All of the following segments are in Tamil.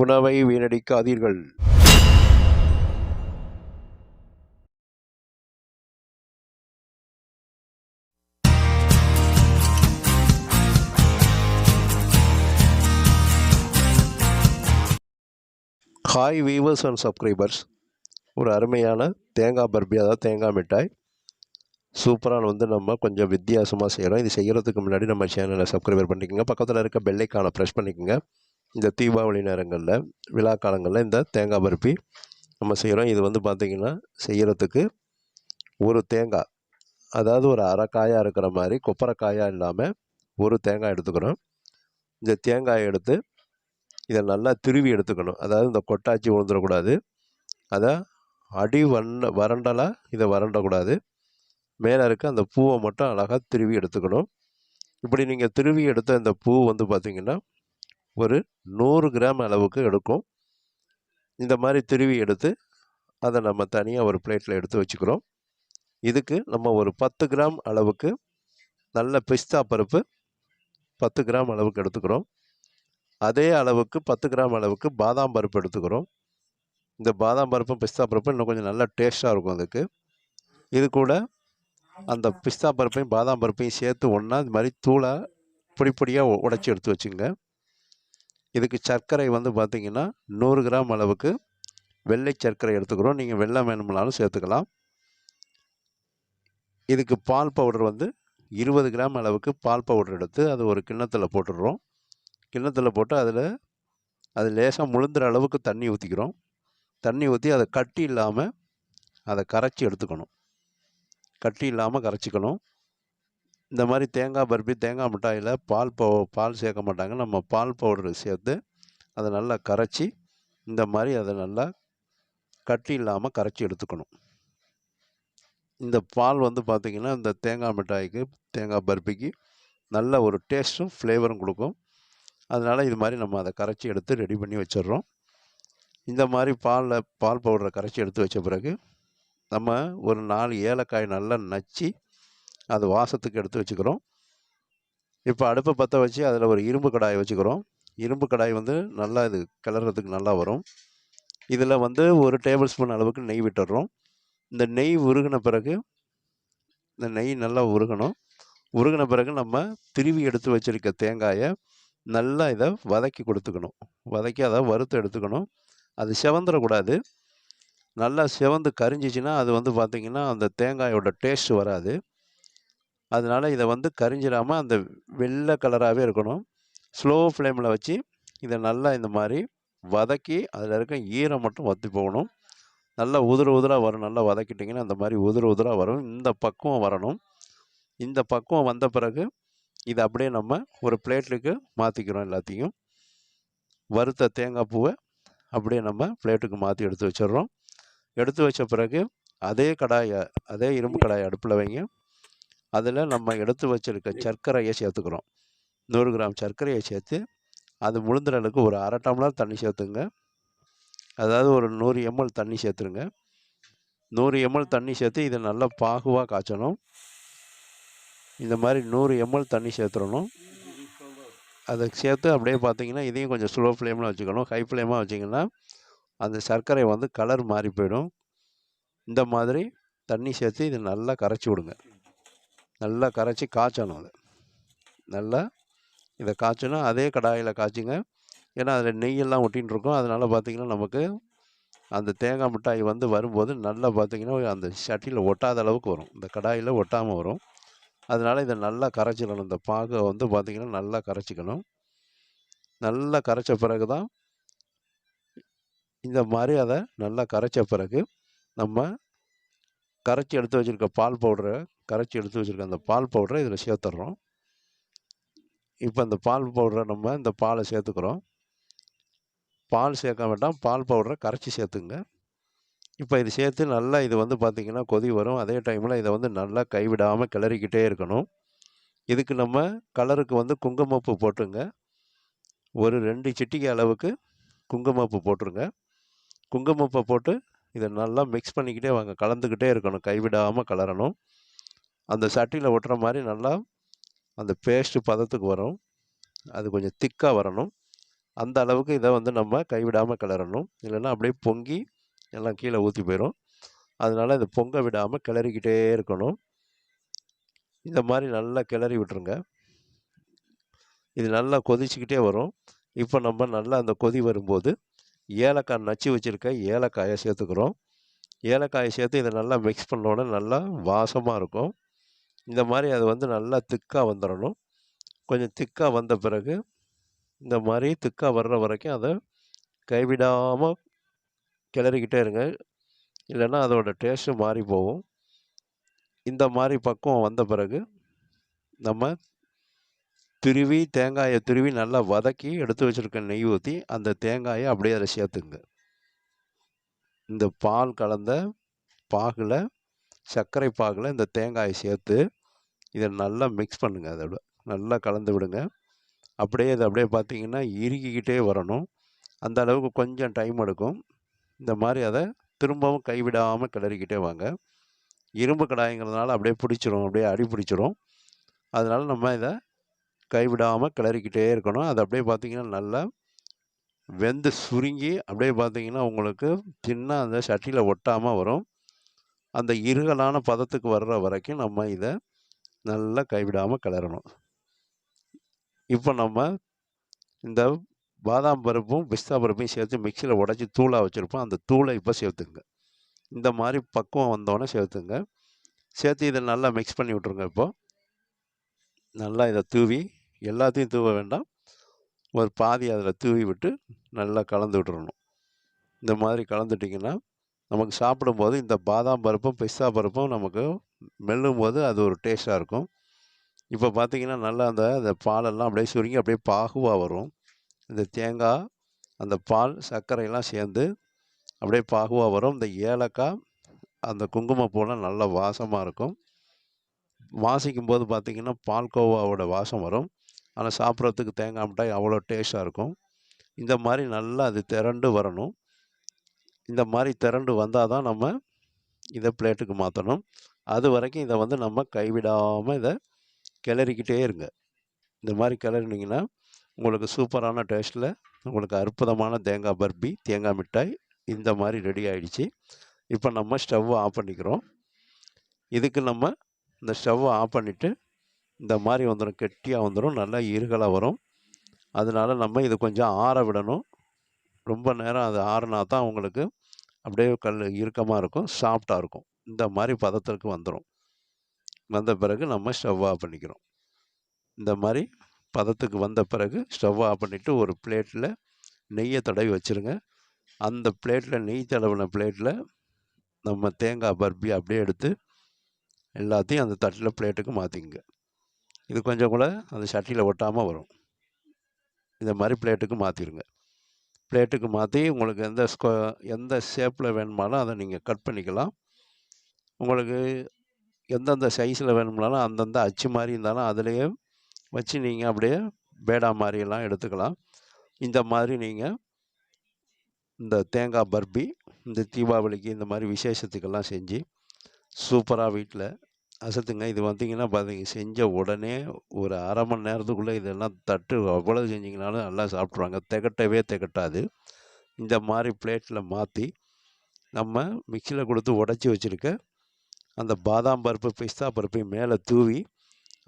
உணவை வீணடிக்காதீர்கள். ஹாய் வீவர்ஸ் அண்ட் சப்ஸ்கிரைபர்ஸ் ஒரு அருமையான தேங்காய் பர்பி அதாவது தேங்காய் மிட்டாய். சூப்பரான வந்து நம்ம கொஞ்சம் வித்தியாசமாக செய்கிறோம் இது செய்கிறதுக்கு முன்னாடி நம்ம சேனலை சப்ஸ்கிரைபர் பண்ணிக்கோங்க. பக்கத்தில் இருக்க பெல்லைக்கான ப்ரெஸ் பண்ணிக்கோங்க. இந்த தீபாவளி நேரங்களில் விழா காலங்களில் இந்த தேங்காய் பருப்பி நம்ம செய்கிறோம் இது வந்து பார்த்திங்கன்னா செய்கிறதுக்கு ஒரு தேங்காய் அதாவது ஒரு அரைக்காயாக இருக்கிற மாதிரி கொப்பரைக்காயாக இல்லாமல் ஒரு தேங்காய் எடுத்துக்கிறோம் இந்த தேங்காயை எடுத்து இதை நல்லா திருவி எடுத்துக்கணும். அதாவது இந்த கொட்டாச்சி விழுந்துடக்கூடாது அதை அடி வண்ட வறண்டலாக இதை வறண்டக்கூடாது. மேலே இருக்க அந்த பூவை மட்டும் அழகாக திருவி எடுத்துக்கணும். இப்படி நீங்கள் திருவி எடுத்த இந்த பூ வந்து பார்த்திங்கன்னா ஒரு நூறு கிராம் அளவுக்கு எடுக்கும். இந்த மாதிரி திருவி எடுத்து அதை நம்ம தனியாக ஒரு பிளேட்டில் எடுத்து வச்சுக்கிறோம். இதுக்கு நம்ம ஒரு பத்து கிராம் அளவுக்கு நல்ல பிஸ்தா பருப்பு பத்து கிராம் அளவுக்கு எடுத்துக்கிறோம். அதே அளவுக்கு பத்து கிராம் அளவுக்கு பாதாம் பருப்பு எடுத்துக்கிறோம். இந்த பாதாம் பருப்பும் பிஸ்தா பருப்பும் இன்னும் கொஞ்சம் நல்லா டேஸ்ட்டாக இருக்கும் அதுக்கு. இது கூட அந்த பிஸ்தா பருப்பையும் பாதாம் பருப்பையும் சேர்த்து ஒன்றா இது மாதிரி தூளை பொடி பொடியாக உடச்சி எடுத்து வச்சுங்க. இதுக்கு சர்க்கரை வந்து பார்த்திங்கன்னா நூறு கிராம் அளவுக்கு வெள்ளை சர்க்கரை எடுத்துக்கிறோம். நீங்கள் வெள்ளம் வேணும்னாலும் சேர்த்துக்கலாம். இதுக்கு பால் பவுடர் வந்து இருபது கிராம் அளவுக்கு பால் பவுடர் எடுத்து அது ஒரு கிண்ணத்தில் போட்டுடுறோம். கிண்ணத்தில் போட்டு அதில் அது லேசாக முழுந்துற அளவுக்கு தண்ணி ஊற்றிக்கிறோம் தண்ணி ஊற்றி அதை கட்டி இல்லாமல் அதை கரைச்சி எடுத்துக்கணும். கட்டி இல்லாமல் கரைச்சிக்கணும். இந்த மாதிரி தேங்காய் பருப்பி தேங்காய் மிட்டாயில் பால் பவு பால் சேர்க்க மாட்டாங்க. நம்ம பால் பவுடர் சேர்த்து அதை நல்லா கரைச்சி இந்த மாதிரி அதை நல்லா கட்டி இல்லாமல் கரைச்சி எடுத்துக்கணும். இந்த பால் வந்து பார்த்திங்கன்னா இந்த தேங்காய் மிட்டாய்க்கு தேங்காய் பருப்பிக்கு நல்ல ஒரு டேஸ்ட்டும் ஃப்ளேவரும் கொடுக்கும். அதனால் இது மாதிரி நம்ம அதை கரைச்சி எடுத்து ரெடி பண்ணி வச்சிடுறோம் இந்த மாதிரி பாலில் பால் பவுடரை கரைச்சி எடுத்து வச்ச பிறகு நம்ம ஒரு நாலு ஏலக்காய் நல்லா நச்சு அது வாசத்துக்கு எடுத்து வச்சுக்கிறோம். இப்போ அடுப்பை பற்ற வச்சு அதில் ஒரு இரும்பு கடாயை வச்சுக்கிறோம். இரும்பு கடாய் வந்து நல்லா இது கிளறதுக்கு நல்லா வரும். இதில் வந்து ஒரு டேபிள் ஸ்பூன் அளவுக்கு நெய் விட்டுடுறோம் இந்த நெய் உருகின பிறகு இந்த நெய் நல்லா உருகணும். உருகின பிறகு நம்ம திருவி எடுத்து வச்சுருக்க தேங்காயை நல்லா இதை வதக்கி கொடுத்துக்கணும். வதக்கி அதை வறுத்து எடுத்துக்கணும். அது செவந்துடக்கூடாது நல்லா செவந்து கரிஞ்சிச்சின்னா அது வந்து பார்த்திங்கன்னா அந்த தேங்காயோட டேஸ்ட் வராது. அதனால் இதை வந்து கரிஞ்சிடாமல் அந்த வெள்ளை கலராகவே இருக்கணும். ஸ்லோ ஃப்ளேமில் வச்சு இதை நல்லா இந்த மாதிரி வதக்கி அதில் இருக்க ஈரம் மட்டும் வற்றி போகணும். நல்லா உதிர உதிராக வரும். நல்லா வதக்கிட்டிங்கன்னா அந்த மாதிரி உதிர உதிராக வரும். இந்த பக்குவம் வரணும். இந்த பக்குவம் வந்த பிறகு இதை அப்படியே நம்ம ஒரு பிளேட்டுக்கு மாற்றிக்கிறோம் எல்லாத்தையும். வறுத்த தேங்காய் பூவை அப்படியே நம்ம பிளேட்டுக்கு மாற்றி எடுத்து வச்சிடுறோம். எடுத்து வச்ச பிறகு அதே கடாயை அதே இரும்பு கடாயை அடுப்பில் வைங்க. அதில் நம்ம எடுத்து வச்சிருக்க சர்க்கரையை சேர்த்துக்கிறோம். நூறு கிராம் சர்க்கரையை சேர்த்து அது முழுந்துற அளவுக்கு ஒரு அரை டம்ளர் தண்ணி சேர்த்துங்க. அதாவது ஒரு நூறு எம்எல் தண்ணி சேர்த்துருங்க. நூறு எம்எல் தண்ணி சேர்த்து இதை நல்லா பாகுவாக காய்ச்சணும். இந்த மாதிரி நூறு எம்எல் தண்ணி சேர்த்துடணும் அதை சேர்த்து அப்படியே பார்த்தீங்கன்னா இதையும் கொஞ்சம் ஸ்லோ ஃப்ளேமில் வச்சுக்கணும். ஹை ஃப்ளேமாக வச்சிங்கன்னா அந்த சர்க்கரை வந்து கலர் மாறி போயிடும். இந்த மாதிரி தண்ணி சேர்த்து இதை நல்லா கரைச்சி விடுங்க. நல்லா கரைச்சி காய்ச்சணும் அதை. நல்லா இதை காய்ச்சணும் அதே கடாயில் காய்ச்சிங்க. ஏன்னா அதில் நெய்யெல்லாம் ஒட்டின்னு இருக்கும் அதனால் பார்த்திங்கன்னா நமக்கு அந்த தேங்காய் மிட்டாய் வந்து வரும்போது நல்லா பார்த்திங்கன்னா அந்த சட்டியில் ஒட்டாத அளவுக்கு வரும். இந்த கடாயில் ஒட்டாமல் வரும். அதனால் இதை நல்லா கரைச்சிடணும். இந்த பாகை வந்து பார்த்திங்கன்னா நல்லா கரைச்சிக்கணும். நல்லா கரைச்ச பிறகு தான் இந்த மாதிரி அதை நல்லா கரைச்ச பிறகு நம்ம கரைச்சி எடுத்து வச்சுருக்க பால் பவுடரை கரைச்சி எடுத்து வச்சுருக்க அந்த பால் பவுடரை இதில் சேர்த்துட்றோம் இப்போ அந்த பால் பவுடரை நம்ம இந்த பாலை சேர்த்துக்கிறோம். பால் சேர்க்க வேண்டாம் பால் பவுடரை கரைச்சி சேர்த்துங்க. இப்போ இது சேர்த்து நல்லா இது வந்து பார்த்திங்கன்னா கொதி வரும். அதே டைமில் இதை வந்து நல்லா கைவிடாமல் கிளறிக்கிட்டே இருக்கணும். இதுக்கு நம்ம கலருக்கு வந்து குங்குமப்பூ போட்டுங்க. ஒரு ரெண்டு சிட்டிகை அளவுக்கு குங்குமப்பூ போட்டுருங்க. குங்குமப்பூ போட்டு இதை நல்லா மிக்ஸ் பண்ணிக்கிட்டே வாங்க. கலந்துக்கிட்டே இருக்கணும். கைவிடாமல் கலரணும் அந்த சட்டியில் ஒட்டுற மாதிரி நல்லா அந்த பேஸ்ட்டு பதத்துக்கு வரும். அது கொஞ்சம் திக்காக வரணும். அந்த அளவுக்கு இதை வந்து நம்ம கைவிடாமல் கிளறணும். இல்லைன்னா அப்படியே பொங்கி எல்லாம் கீழே ஊற்றி போயிடும் அதனால் இதை பொங்க விடாமல் கிளறிக்கிட்டே இருக்கணும். இந்த மாதிரி நல்லா கிளறி விட்டுருங்க. இது நல்லா கொதிச்சுக்கிட்டே வரும். இப்போ நம்ம நல்லா அந்த கொதி வரும்போது ஏலக்காய் நச்சு வச்சுருக்க ஏலக்காயை சேர்த்துக்கிறோம். ஏலக்காயை சேர்த்து இதை நல்லா மிக்ஸ் பண்ணோன்னே நல்லா வாசமாக இருக்கும். இந்த மாதிரி அது வந்து நல்லா திக்காக வந்துடணும் கொஞ்சம் திக்காக வந்த பிறகு இந்த மாதிரி திக்காக வர்ற வரைக்கும் அதை கைவிடாமல் கிளறிக்கிட்டே இருங்க. இல்லைன்னா அதோட டேஸ்ட்டு மாறி போகும். இந்த மாதிரி பக்குவம் வந்த பிறகு நம்ம துருவி தேங்காயை துருவி நல்லா வதக்கி எடுத்து வச்சுருக்க நெய் ஊற்றி அந்த தேங்காயை அப்படியே அதில் சேர்த்துங்க இந்த பால் கலந்த பாகில் சர்க்கரை பாகில் இந்த தேங்காயை சேர்த்து இதை நல்லா மிக்ஸ் பண்ணுங்கள் அதோட. நல்லா கலந்து விடுங்க. அப்படியே இது அப்படியே பார்த்தீங்கன்னா இறுகிக்கிட்டே வரணும். அந்த அளவுக்கு கொஞ்சம் டைம் எடுக்கும். இந்த மாதிரி அதை திரும்பவும் கைவிடாமல் கிளறிக்கிட்டே வாங்க. இரும்பு கடாயங்கிறதுனால அப்படியே பிடிச்சிரும். அப்படியே அடி பிடிச்சிரும். அதனால் நம்ம இதை கைவிடாமல் கிளறிக்கிட்டே இருக்கணும். அது அப்படியே பார்த்தீங்கன்னா நல்லா வெந்து சுருங்கி அப்படியே பார்த்தீங்கன்னா உங்களுக்கு சின்ன அந்த சட்டியில் ஒட்டாமல் வரும். அந்த இருகலான பதத்துக்கு வர்ற வரைக்கும் நம்ம இதை நல்லா கைவிடாமல் கிளறணும். இப்போ நம்ம இந்த பாதாம் பருப்பும் பிஸ்தா பருப்பையும் சேர்த்து மிக்சியில் உடச்சி தூளாக வச்சுருப்போம். அந்த தூளை இப்போ சேர்த்துங்க. இந்த மாதிரி பக்குவம் வந்தோடனே சேர்த்துங்க. சேர்த்து இதை நல்லா மிக்ஸ் பண்ணி விட்ருங்க இப்போது நல்லா இதை தூவி எல்லாத்தையும் தூவ வேண்டாம். ஒரு பாதி அதில் தூவி விட்டு நல்லா கலந்து விட்டுறணும். இந்த மாதிரி கலந்துட்டிங்கன்னா நமக்கு சாப்பிடும்போது இந்த பாதாம் பருப்பும் பிஸ்தா பருப்பும் நமக்கு மெல்லும் போது அது ஒரு டேஸ்ட்டாக இருக்கும். இப்போ பார்த்திங்கன்னா நல்லா அந்த அந்த பாலெல்லாம் அப்படியே சுருங்கி அப்படியே பாகுவாக வரும். இந்த தேங்காய் அந்த பால் சர்க்கரையெல்லாம் சேர்ந்து அப்படியே பாகுவாக வரும். இந்த ஏலக்காய் அந்த குங்குமப்பூலாம் நல்ல வாசமாக இருக்கும். வாசிக்கும் போது பார்த்திங்கன்னா பால்கோவாவோட வாசம் வரும். ஆனால் சாப்பிட்றதுக்கு தேங்காய் மிட்டாய் அவ்வளோ டேஸ்ட்டாக இருக்கும். இந்த மாதிரி நல்லா அது திரண்டு வரணும். இந்த மாதிரி திரண்டு வந்தால் தான் நம்ம இதை பிளேட்டுக்கு மாற்றணும் அது வரைக்கும் இதை வந்து நம்ம கைவிடாமல் இதை கிளறிக்கிட்டே இருங்க. இந்த மாதிரி கிளறினீங்கன்னா உங்களுக்கு சூப்பரான டேஸ்ட்டில் உங்களுக்கு அற்புதமான தேங்காய் பர்பி தேங்காய் மிட்டாய் இந்த மாதிரி ரெடி ஆகிடுச்சு இப்போ நம்ம ஸ்டவ்வை ஆஃப் பண்ணிக்கிறோம். இதுக்கு நம்ம இந்த ஸ்டவ்வை ஆஃப் பண்ணிவிட்டு இந்த மாதிரி வந்துடும் கெட்டியாக வந்துடும் நல்லா இருகலாக வரும். அதனால் நம்ம இதை கொஞ்சம் ஆற விடணும். ரொம்ப நேரம் அது ஆறுனா தான் உங்களுக்கு அப்படியே கல் இறுக்கமாக இருக்கும் சாஃப்டாக இருக்கும். இந்த மாதிரி பதத்திற்கு வந்துடும் வந்த பிறகு நம்ம ஸ்டவ் ஆஃப் பண்ணிக்கிறோம். இந்த மாதிரி பதத்துக்கு வந்த பிறகு ஸ்டவ் ஆஃப் பண்ணிவிட்டு ஒரு பிளேட்டில் நெய்யை தடவி வச்சுருங்க. அந்த பிளேட்டில் நெய் தடவின பிளேட்டில் நம்ம தேங்காய் பர்பி அப்படியே எடுத்து எல்லாத்தையும் அந்த தட்டில் பிளேட்டுக்கு மாற்றிங்க இது கொஞ்சம் கூட அந்த சட்டியில் ஒட்டாமல் வரும். இந்த மாதிரி பிளேட்டுக்கு மாற்றிடுங்க பிளேட்டுக்கு மாற்றி உங்களுக்கு எந்த ஸ்கொ எந்த ஷேப்பில் வேணுமாலும் அதை நீங்கள் கட் பண்ணிக்கலாம். உங்களுக்கு எந்தெந்த சைஸில் வேணும்னாலும் அந்தந்த அச்சு மாதிரி இருந்தாலும் அதிலேயே வச்சு நீங்கள் அப்படியே பேடா மாதிரியெல்லாம் எடுத்துக்கலாம். இந்த மாதிரி நீங்கள் இந்த தேங்காய் பர்பி இந்த தீபாவளிக்கு இந்த மாதிரி விசேஷத்துக்கெல்லாம் செஞ்சு சூப்பராக வீட்டில் அசத்துங்க. இது வந்தீங்கன்னா பார்த்தீங்க செஞ்ச உடனே ஒரு அரை மணி நேரத்துக்குள்ளே இதெல்லாம் தட்டு அவ்வளோ செஞ்சிங்கனாலும் நல்லா சாப்பிட்ருவாங்க திகட்டவே திகட்டாது. இந்த மாதிரி பிளேட்டில் மாற்றி நம்ம மிக்சியில் கொடுத்து உடச்சி வச்சுருக்க அந்த பாதாம் பருப்பு பிஸ்தா பருப்பையும் மேலே தூவி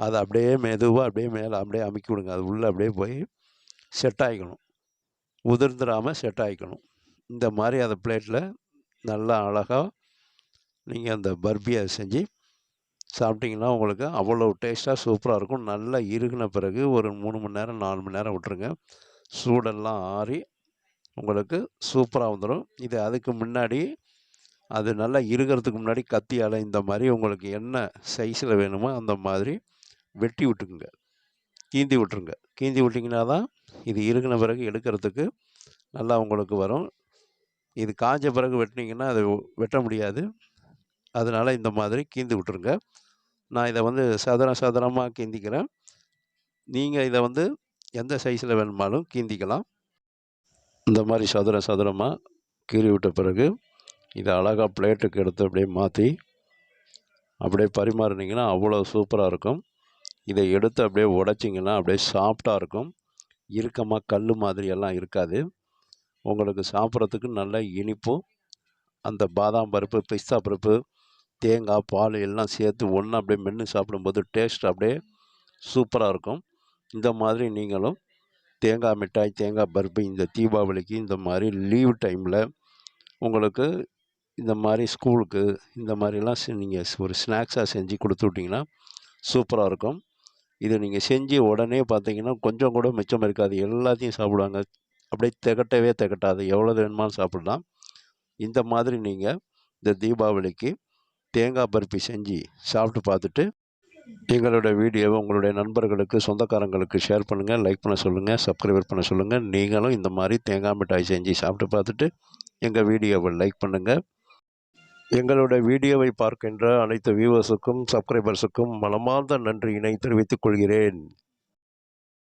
அதை அப்படியே மெதுவாக அப்படியே மேலே அப்படியே அமுக்கி விடுங்க. அது உள்ளே அப்படியே போய் செட் ஆகிக்கணும் உதிர்ந்துடாமல் செட் ஆகிக்கணும் இந்த மாதிரி அந்த பிளேட்டில் நல்லா அழகாக நீங்கள் அந்த பர்பியை செஞ்சு சாப்பிட்டிங்கன்னா உங்களுக்கு அவ்வளோ டேஸ்ட்டாக சூப்பராக இருக்கும். நல்லா இறுகின பிறகு ஒரு மூணு மணி நேரம் நாலு மணி நேரம் விட்டுருங்க. சூடெல்லாம் ஆறி உங்களுக்கு சூப்பராக வந்துடும் இது அதுக்கு முன்னாடி அது நல்லா இறுகிறதுக்கு முன்னாடி கத்தியால் இந்த மாதிரி உங்களுக்கு என்ன சைஸில் வேணுமோ அந்த மாதிரி வெட்டி விட்டுக்குங்க. கீந்தி விட்டுருங்க. கீந்தி விட்டிங்கன்னா தான் இது இறுகின பிறகு எடுக்கிறதுக்கு நல்லா உங்களுக்கு வரும். இது காஞ்ச பிறகு வெட்டினீங்கன்னா அது வெட்ட முடியாது. அதனால் இந்த மாதிரி கீந்தி விட்டுருங்க. நான் இதை வந்து சதுரம் சதுரமாக கீந்திக்கிறேன் நீங்கள் இதை வந்து எந்த சைஸில் வேணுமாலும் கீந்திக்கலாம் இந்த மாதிரி சதுர சதுரமாக கீறி விட்ட பிறகு இதை அழகாக பிளேட்டுக்கு எடுத்து அப்படியே மாற்றி அப்படியே பரிமாறினீங்கன்னா அவ்வளோ சூப்பராக இருக்கும். இதை எடுத்து அப்படியே உடைச்சிங்கன்னா அப்படியே சாஃப்டாக இருக்கும். இறுக்கமாக கல் மாதிரியெல்லாம் இருக்காது. உங்களுக்கு சாப்பிட்றதுக்கு நல்ல இனிப்பும் அந்த பாதாம் பருப்பு பிஸ்தா பருப்பு தேங்காய் பால் எல்லாம் சேர்த்து ஒன்றா அப்படியே மென்று சாப்பிடும்போது டேஸ்ட் அப்படியே சூப்பராக இருக்கும். இந்த மாதிரி நீங்களும் தேங்காய் மிட்டாய் தேங்காய் பருப்பு இந்த தீபாவளிக்கு இந்த மாதிரி லீவ் டைமில் உங்களுக்கு இந்த மாதிரி ஸ்கூலுக்கு இந்த மாதிரிலாம் நீங்கள் ஒரு ஸ்நாக்ஸாக செஞ்சு கொடுத்து விட்டிங்கன்னா சூப்பராக இருக்கும். இதை நீங்கள் செஞ்சு உடனே பார்த்தீங்கன்னா கொஞ்சம் கூட மிச்சம் இருக்காது. எல்லாத்தையும் சாப்பிடுவாங்க. அப்படியே திகட்டவே திகட்டாது. எவ்வளோ வேணுமானு சாப்பிடலாம். இந்த மாதிரி நீங்கள் இந்த தீபாவளிக்கு தேங்காய் பருப்பி செஞ்சு சாப்பிட்டு பார்த்துட்டு எங்களோட வீடியோவை உங்களுடைய நண்பர்களுக்கு சொந்தக்காரங்களுக்கு ஷேர் பண்ணுங்கள் லைக் பண்ண சொல்லுங்கள் சப்ஸ்கிரைபர் பண்ண சொல்லுங்கள் நீங்களும் இந்த மாதிரி தேங்காய் மிட்டாய் செஞ்சு சாப்பிட்டு பார்த்துட்டு எங்கள் வீடியோவை லைக் பண்ணுங்கள் எங்களோட வீடியோவை பார்க்கின்ற அனைத்து வியூவர்ஸுக்கும் சப்ஸ்கிரைபர்ஸுக்கும் மனமார்ந்த நன்றியினை தெரிவித்துக் கொள்கிறேன்.